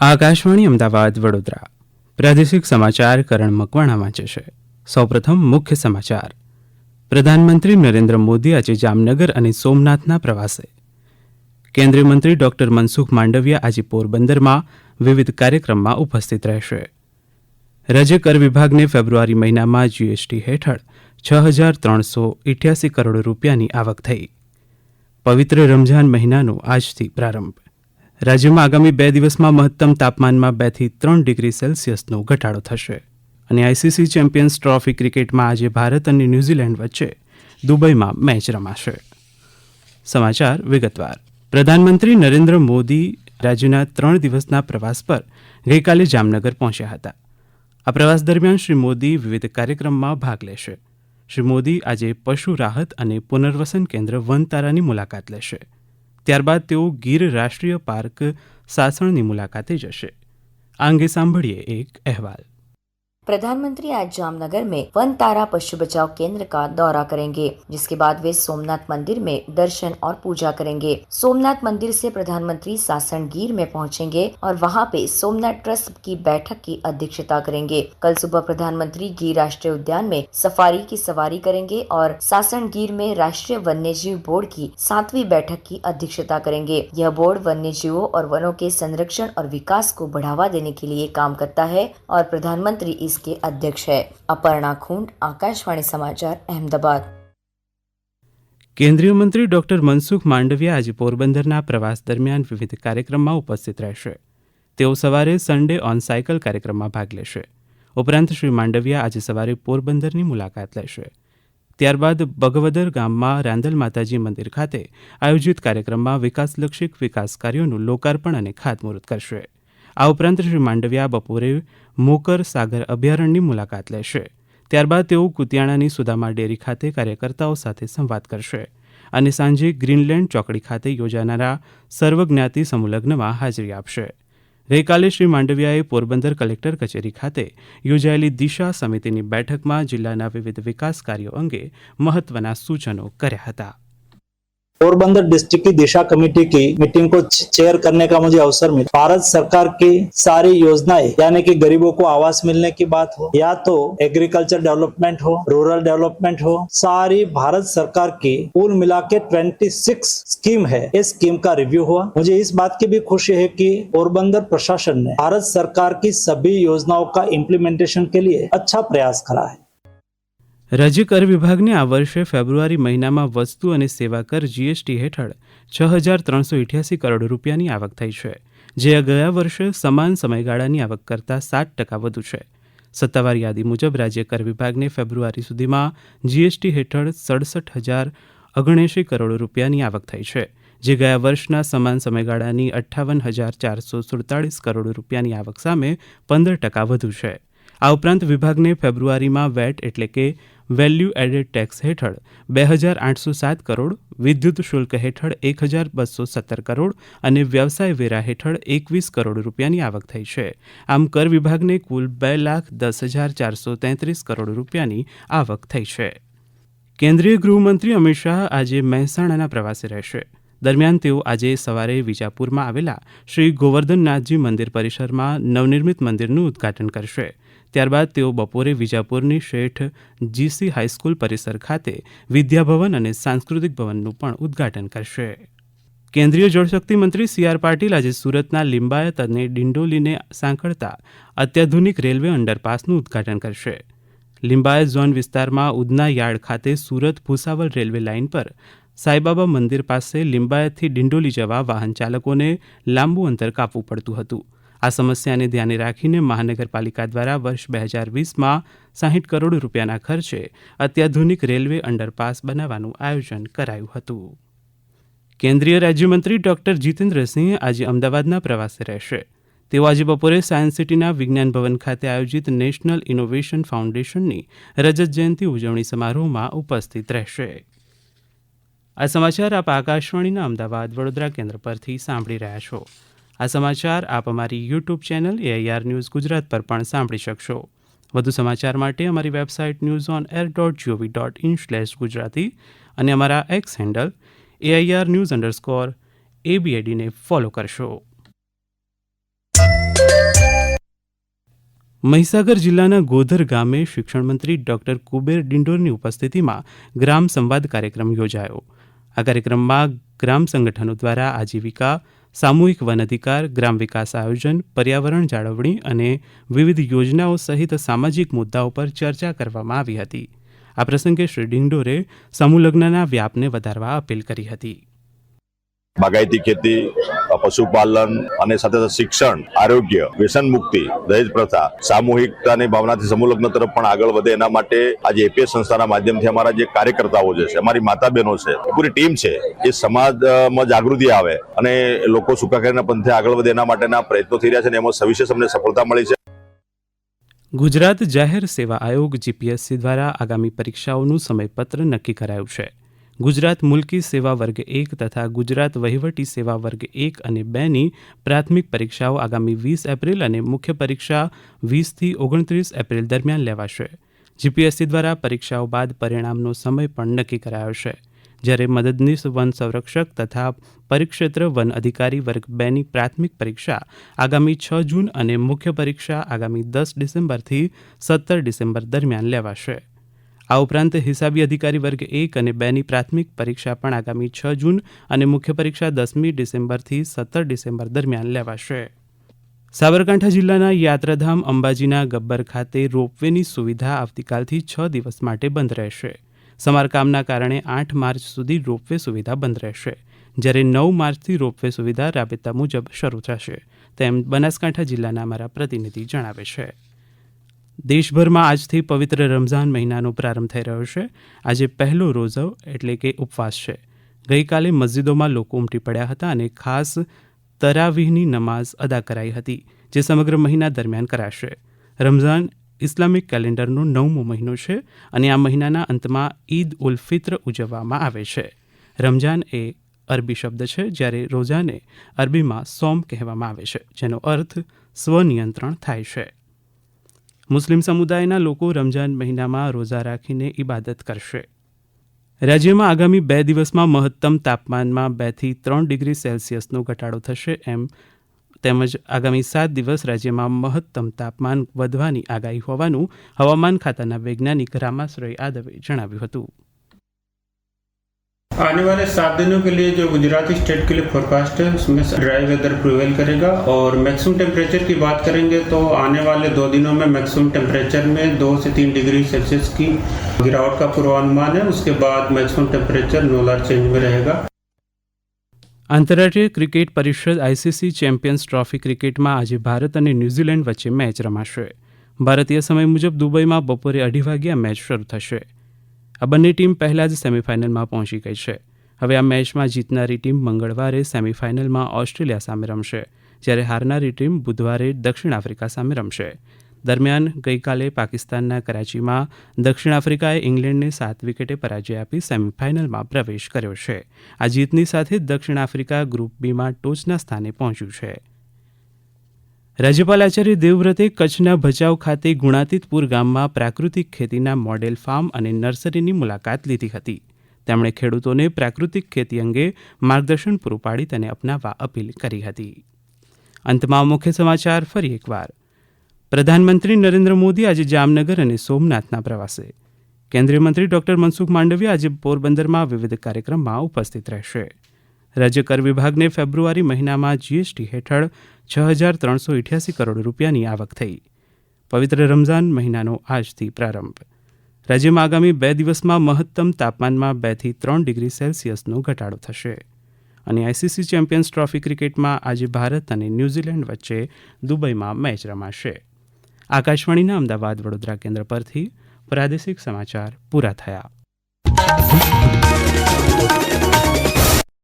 આકાશવાણી અમદાવાદ, વડોદરા. પ્રાદેશિક સમાચાર કરણ મકવાણા વાંચે છે. સૌપ્રથમ મુખ્ય સમાચાર. પ્રધાનમંત્રી નરેન્દ્ર મોદી આજે જામનગર અને સોમનાથના પ્રવાસે. કેન્દ્રીય મંત્રી ડોક્ટર મનસુખ માંડવિયા આજે પોરબંદરમાં વિવિધ કાર્યક્રમમાં ઉપસ્થિત રહેશે. રાજ્ય કર વિભાગને ફેબ્રુઆરી મહિનામાં જીએસટી હેઠળ છ હજાર ત્રણસો ઇઠ્યાસી કરોડ રૂપિયાની આવક થઈ. પવિત્ર રમઝાન મહિનાનો આજથી પ્રારંભ. રાજ્યમાં આગામી બે દિવસમાં મહત્તમ તાપમાનમાં બેથી ત્રણ ડિગ્રી સેલ્સિયસનો ઘટાડો થશે. અને આઈસીસી ચેમ્પિયન્સ ટ્રોફી ક્રિકેટમાં આજે ભારત અને ન્યૂઝીલેન્ડ વચ્ચે દુબઈમાં મેચ રમાશે. સમાચાર વિગતવાર. પ્રધાનમંત્રી નરેન્દ્ર મોદી રાજ્યના ત્રણ દિવસના પ્રવાસ પર ગઈકાલે જામનગર પહોંચ્યા હતા. આ પ્રવાસ દરમિયાન શ્રી મોદી વિવિધ કાર્યક્રમમાં ભાગ લેશે. શ્રી મોદી આજે પશુ રાહત અને પુનર્વસન કેન્દ્ર વનતારાની મુલાકાત લેશે. ત્યારબાદ તેઓ ગીર રાષ્ટ્રીય પાર્ક સાસણની મુલાકાતે જશે. આ અંગે સાંભળીએ એક અહેવાલ. प्रधानमंत्री आज जामनगर में वन तारा पशु बचाव केंद्र का दौरा करेंगे, जिसके बाद वे सोमनाथ मंदिर में दर्शन और पूजा करेंगे। सोमनाथ मंदिर से प्रधानमंत्री सासन गीर में पहुँचेंगे और वहाँ पे सोमनाथ ट्रस्ट की बैठक की अध्यक्षता करेंगे। कल सुबह प्रधानमंत्री गिर राष्ट्रीय उद्यान में सफारी की सवारी करेंगे और सासन गिर में राष्ट्रीय वन्यजीव बोर्ड की सातवीं बैठक की अध्यक्षता करेंगे। यह बोर्ड वन्य जीवों और वनों के संरक्षण और विकास को बढ़ावा देने के लिए काम करता है और प्रधानमंत्री इसके अध्यक्ष है अपर्णा खूंड आकाशवाणी समाचार अहमदाबाद કેન્દ્રીય મંત્રી ડોક્ટર મનસુખ માંડવિયા આજે પોરબંદરના પ્રવાસ દરમિયાન વિવિધ કાર્યક્રમમાં ઉપસ્થિત રહેશે તેઓ સવારે સન્ડે ઓન સાયકલ કાર્યક્રમમાં ભાગ લેશે ઉપરાંત શ્રી માંડવિયા આજે સવારે પોરબંદરની મુલાકાત લેશે ત્યારબાદ બગવદર ગામમાં રાંદલ માતાજી મંદિર ખાતે આયોજિત કાર્યક્રમમાં વિકાસલક્ષી વિકાસ કાર્યોનું લોકાર્પણ અને ખાતમુહૂર્ત કરશે આ ઉપરાંત શ્રી માંડવિયા બપોરે મોકર સાગર અભયારણ્યની મુલાકાત લેશે. ત્યારબાદ તેઓ કુતિયાણાની સુદામા ડેરી ખાતે કાર્યકર્તાઓ સાથે સંવાદ કરશે અને સાંજે ગ્રીનલેન્ડ ચોકડી ખાતે યોજાનારા સર્વજ્ઞાતિ સમુલગ્નમાં હાજરી આપશે. ગઈકાલે શ્રી માંડવિયાએ પોરબંદર કલેક્ટર કચેરી ખાતે યોજાયેલી દિશા સમિતિની બેઠકમાં જિલ્લાના વિવિધ વિકાસ કાર્યો અંગે મહત્વના સૂચનો કર્યા હતા. पोरबंदर डिस्ट्रिक्ट की दिशा कमेटी की मीटिंग को चेयर करने का मुझे अवसर मिला। भारत सरकार की सारी योजनाएँ, यानी कि गरीबों को आवास मिलने की बात हो, या तो एग्रीकल्चर डेवलपमेंट हो रूरल डेवलपमेंट हो, सारी भारत सरकार की कुल मिला के ट्वेंटी स्कीम है। इस स्कीम का रिव्यू हुआ। मुझे इस बात की भी खुशी है की पोरबंदर प्रशासन ने भारत सरकार की सभी योजनाओं का इम्प्लीमेंटेशन के लिए अच्छा प्रयास करा है। રાજ્ય કર વિભાગને આ વર્ષે ફેબ્રુઆરી મહિનામાં વસ્તુ અને સેવા કર જીએસટી હેઠળ છ હજાર ત્રણસો ઇઠ્યાસી કરોડ રૂપિયાની આવક થઈ છે, જે ગયા વર્ષે સમાન સમયગાળાની આવક કરતાં સાત ટકા વધુ છે. સત્તાવાર યાદી મુજબ રાજ્ય કર વિભાગને ફેબ્રુઆરી સુધીમાં જીએસટી હેઠળ સડસઠ હજાર ઓગણએંશી કરોડ રૂપિયાની આવક થઈ છે, જે ગયા વર્ષના સમાન સમયગાળાની અઠ્ઠાવન હજાર ચારસો સુડતાળીસ કરોડ રૂપિયાની આવક સામે પંદર ટકા વધુ છે. આ ઉપરાંત વિભાગને ફેબ્રુઆરીમાં વેટ એટલે કે વેલ્યુ એડેડ ટેક્સ હેઠળ બે હજાર આઠસો સાત કરોડ, વિદ્યુત શુલ્ક હેઠળ એક હજાર બસો સત્તર કરોડ અને વ્યવસાય વેરા હેઠળ એકવીસ કરોડ રૂપિયાની આવક થઈ છે. આમ કર વિભાગને કુલ બે લાખ દસ હજાર ચારસો તેત્રીસ કરોડ રૂપિયાની આવક થઈ છે. કેન્દ્રીય ગૃહમંત્રી અમિત શાહ આજે મહેસાણાના પ્રવાસે રહેશે. દરમિયાન તેઓ આજે સવારે વિજાપુરમાં આવેલા શ્રી ગોવર્ધનનાથજી મંદિર પરિસરમાં નવનિર્મિત મંદિરનું ઉદ્ઘાટન કરશે. ત્યારબાદ તેઓ બપોરે વિજાપુરની શેઠ જીસી હાઈસ્કૂલ પરિસર ખાતે વિદ્યાભવન અને સાંસ્કૃતિક ભવનનું પણ ઉદ્ઘાટન કરશે. કેન્દ્રીય જળશક્તિ મંત્રી સી આર પાટીલ આજે સુરતના લિંબાયત અને ડિંડોલીને સાંકળતા અત્યાધુનિક રેલવે અંડરપાસનું ઉદ્ઘાટન કરશે. લિંબાયત ઝોન વિસ્તારમાં ઉધના યાર્ડ ખાતે સુરત ભૂસાવલ રેલવે લાઇન પર સાંઈબાબા મંદિર પાસે લિંબાયતથી ડિંડોલી જવા વાહન ચાલકોને લાંબુ અંતર કાપવું પડતું હતું. આ સમસ્યાને ધ્યાને રાખીને મહાનગરપાલિકા દ્વારા વર્ષ બે હજાર વીસમાં સાહીઠ કરોડ રૂપિયાના ખર્ચે અત્યાધુનિક રેલવે અંડરપાસ બનાવવાનું આયોજન કરાયું હતું. કેન્દ્રીય રાજ્યમંત્રી ડોક્ટર જીતેન્દ્રસિંહ આજે અમદાવાદના પ્રવાસે રહેશે. તેઓ આજે બપોરે સાયન્સ સિટીના વિજ્ઞાન ભવન ખાતે આયોજિત નેશનલ ઇનોવેશન ફાઉન્ડેશનની રજત જયંતિ ઉજવણી સમારોહમાં ઉપસ્થિત રહેશે. આ સમાચાર આપ આકાશવાણીના અમદાવાદ વડોદરા કેન્દ્ર પરથી સાંભળી રહ્યા છો. આ સમાચાર આપ અમારી YouTube channel AIR news Gujarat પર પણ સાંભળી શકશો. વધુ સમાચાર માટે અમારી website news on air dot GOV dot in slash Gujarati અને અમારા X handle AIR news underscore એબીએડીને follow કરશો. મહીસાગર જિલ્લાના ગોધર ગામે શિક્ષણ મંત્રી ડોક્ટર કુબેર ડિંડોરની ઉપસ્થિતિમાં ગ્રામ સંવાદ કાર્યક્રમ યોજાયો. આ કાર્યક્રમમાં ગ્રામ સંગઠનો દ્વારા આજીવિકા સામૂહિક વન અધિકાર ગ્રામ વિકાસ આયોજન, પર્યાવરણ જાળવણી અને વિવિધ યોજનાઓ સહિત સામાજિક મુદ્દાઓ પર ચર્ચા કરવામાં આવી હતી. આ પ્રસંગે શ્રી ડિંડોરે સમૂહલગ્નના વ્યાપને વધારવા અપીલ કરી હતી. બાગાયતી ખેતી પશુપાલન અને સાથે સાથે શિક્ષણ, આરોગ્ય, વ્યસન મુક્તિ, દહેજ પ્રથા, સામૂહિકતાની ભાવનાથી સમૂહલગ્ન તરફ પણ આગળ વધે એના માટે આજે એપીએસ સંસ્થાના માધ્યમથી અમારા જે કાર્યકર્તાઓ જે છે, અમારી માતા બહેનો છે પૂરી ટીમ છે, એ સમાજમાં જાગૃતિ આવે અને લોકો સુખાકારીના પંથે આગળ વધે એના માટેના પ્રયત્નો થઈ રહ્યા છે અને એમાં સવિશેષ અમને સફળતા મળી છે. ગુજરાત જાહેર સેવા આયોગ જીપીએસસી દ્વારા આગામી પરીક્ષાઓનું સમયપત્ર નક્કી કરાયું છે. ગુજરાત મુલકી સેવા વર્ગ એક તથા ગુજરાત વહીવટી સેવા વર્ગ એક અને બેની પ્રાથમિક પરીક્ષાઓ આગામી વીસ એપ્રિલ અને મુખ્ય પરીક્ષા વીસથી ઓગણત્રીસ એપ્રિલ દરમિયાન લેવાશે. જીપીએસસી દ્વારા પરીક્ષાઓ બાદ પરિણામનો સમય પણ નક્કી કરાયો છે. જ્યારે મદદનીશ વન સંરક્ષક તથા પરિક્ષેત્ર વન અધિકારી વર્ગ બેની પ્રાથમિક પરીક્ષા આગામી છ જૂન અને મુખ્ય પરીક્ષા આગામી દસ ડિસેમ્બરથી સત્તર ડિસેમ્બર દરમિયાન લેવાશે. આ ઉપરાંત હિસાબી અધિકારી વર્ગ એક અને બેની પ્રાથમિક પરીક્ષા પણ આગામી છ જૂન અને મુખ્ય પરીક્ષા દસમી ડિસેમ્બરથી સત્તર ડિસેમ્બર દરમિયાન લેવાશે. સાબરકાંઠા જિલ્લાના યાત્રાધામ અંબાજીના ગબ્બર ખાતે રોપવેની સુવિધા આવતીકાલથી છ દિવસ માટે બંધ રહેશે. સમારકામના કારણે આઠ માર્ચ સુધી રોપવે સુવિધા બંધ રહેશે. જ્યારે નવ માર્ચથી રોપવે સુવિધા રાબેતા મુજબ શરૂ થશે. તેમ બનાસકાંઠા જિલ્લાના અમારા પ્રતિનિધિ જણાવે છે. દેશભરમાં આજથી પવિત્ર રમઝાન મહિનાનો પ્રારંભ થઈ રહ્યો છે. આજે પહેલો રોઝો એટલે કે ઉપવાસ છે. ગઈકાલે મસ્જિદોમાં લોકો ઉમટી પડ્યા હતા અને ખાસ તરાવીહની નમાઝ અદા કરાઈ હતી, જે સમગ્ર મહિના દરમિયાન કરાશે. રમઝાન ઇસ્લામિક કેલેન્ડરનો નવમો મહિનો છે અને આ મહિનાના અંતમાં ઈદ ઉલ ફિત્ર ઉજવવામાં આવે છે. રમઝાન એ અરબી શબ્દ છે, જ્યારે રોઝાને અરબીમાં સોમ કહેવામાં આવે છે, જેનો અર્થ સ્વનિયંત્રણ થાય છે. મુસ્લિમ સમુદાયના લોકો રમજાન મહિનામાં રોઝા રાખીને ઇબાદત કરશે. રાજ્યમાં આગામી બે દિવસમાં મહત્તમ તાપમાનમાં બેથી ત્રણ ડિગ્રી સેલ્સિયસનો ઘટાડો થશે એમ તેમજ આગામી સાત દિવસ રાજ્યમાં મહત્તમ તાપમાન વધવાની આગાહી હોવાનું હવામાન ખાતાના વૈજ્ઞાનિક રામાશ્રય યાદવે જણાવ્યું હતું. आने वाले सात दिनों के लिए जो गुजराती स्टेट के लिए फोरकास्ट है उसमें ड्राई वेदर प्रिवेल करेगा और मैक्सिमम टेम्परेचर की बात करेंगे तो आने वाले दो दिनों में मैक्सिमम टेम्परेचर में दो से तीन डिग्री सेल्सियस की गिरावट का पूर्वानुमान है उसके बाद मैक्सिमम टेम्परेचर नोलार चेंज में रहेगा આંતરરાષ્ટ્રીય ક્રિકેટ પરિષદ આઈસીસી ચેમ્પિયન્સ ટ્રોફી ક્રિકેટમાં આજે ભારત અને ન્યૂઝીલેન્ડ વચ્ચે મેચ રમાશે ભારતીય સમય મુજબ દુબઈમાં બપોરે અઢી વાગ્યે આ મેચ શરૂ થશે આ બંને ટીમ પહેલાં જ સેમીફાઇનલમાં પહોંચી ગઈ છે. હવે આ મેચમાં જીતનારી ટીમ મંગળવારે સેમીફાઇનલમાં ઓસ્ટ્રેલિયા સામે રમશે, જ્યારે હારનારી ટીમ બુધવારે દક્ષિણ આફ્રિકા સામે રમશે. દરમિયાન ગઈકાલે પાકિસ્તાનના કરાચીમાં દક્ષિણ આફ્રિકાએ ઇંગ્લેન્ડને સાત વિકેટે પરાજય આપી સેમીફાઇનલમાં પ્રવેશ કર્યો છે. આ જીતની સાથે દક્ષિણ આફ્રિકા ગ્રુપ બીમાં ટોચના સ્થાને પહોંચ્યું છે. રાજ્યપાલ આચાર્ય દેવવ્રતે કચ્છના ભચાઉ ખાતે ગુણાતીતપુર ગામમાં પ્રાકૃતિક ખેતીના મોડેલ ફાર્મ અને નર્સરીની મુલાકાત લીધી હતી. તેમણે ખેડૂતોને પ્રાકૃતિક ખેતી અંગે માર્ગદર્શન પૂરું પાડી તેને અપનાવવા અપીલ કરી હતી. અંતમાં મુખ્ય સમાચાર ફરી એકવાર. પ્રધાનમંત્રી નરેન્દ્ર મોદી આજે જામનગર અને સોમનાથના પ્રવાસે. કેન્દ્રીય મંત્રી ડોક્ટર મનસુખ માંડવિયા આજે પોરબંદરમાં વિવિધ કાર્યક્રમમાં ઉપસ્થિત રહેશે. રાજ્ય કર વિભાગને ફેબ્રુઆરી મહિનામાં જીએસટી હેઠળ છ હજાર ત્રણસો ઇઠ્યાસી કરોડ રૂપિયાની આવક થઈ. પવિત્ર રમઝાન મહિનાનો આજથી પ્રારંભ. રાજ્યમાં આગામી બે દિવસમાં મહત્તમ તાપમાનમાં બેથી ત્રણ ડિગ્રી સેલ્સિયસનો ઘટાડો થશે. અને આઈસીસી ચેમ્પિયન્સ ટ્રોફી ક્રિકેટમાં આજે ભારત અને ન્યૂઝીલેન્ડ વચ્ચે દુબઈમાં મેચ રમાશે. આકાશવાણીના અમદાવાદ વડોદરા કેન્દ્ર પરથી પ્રાદેશિક સમાચાર પૂરા થયા.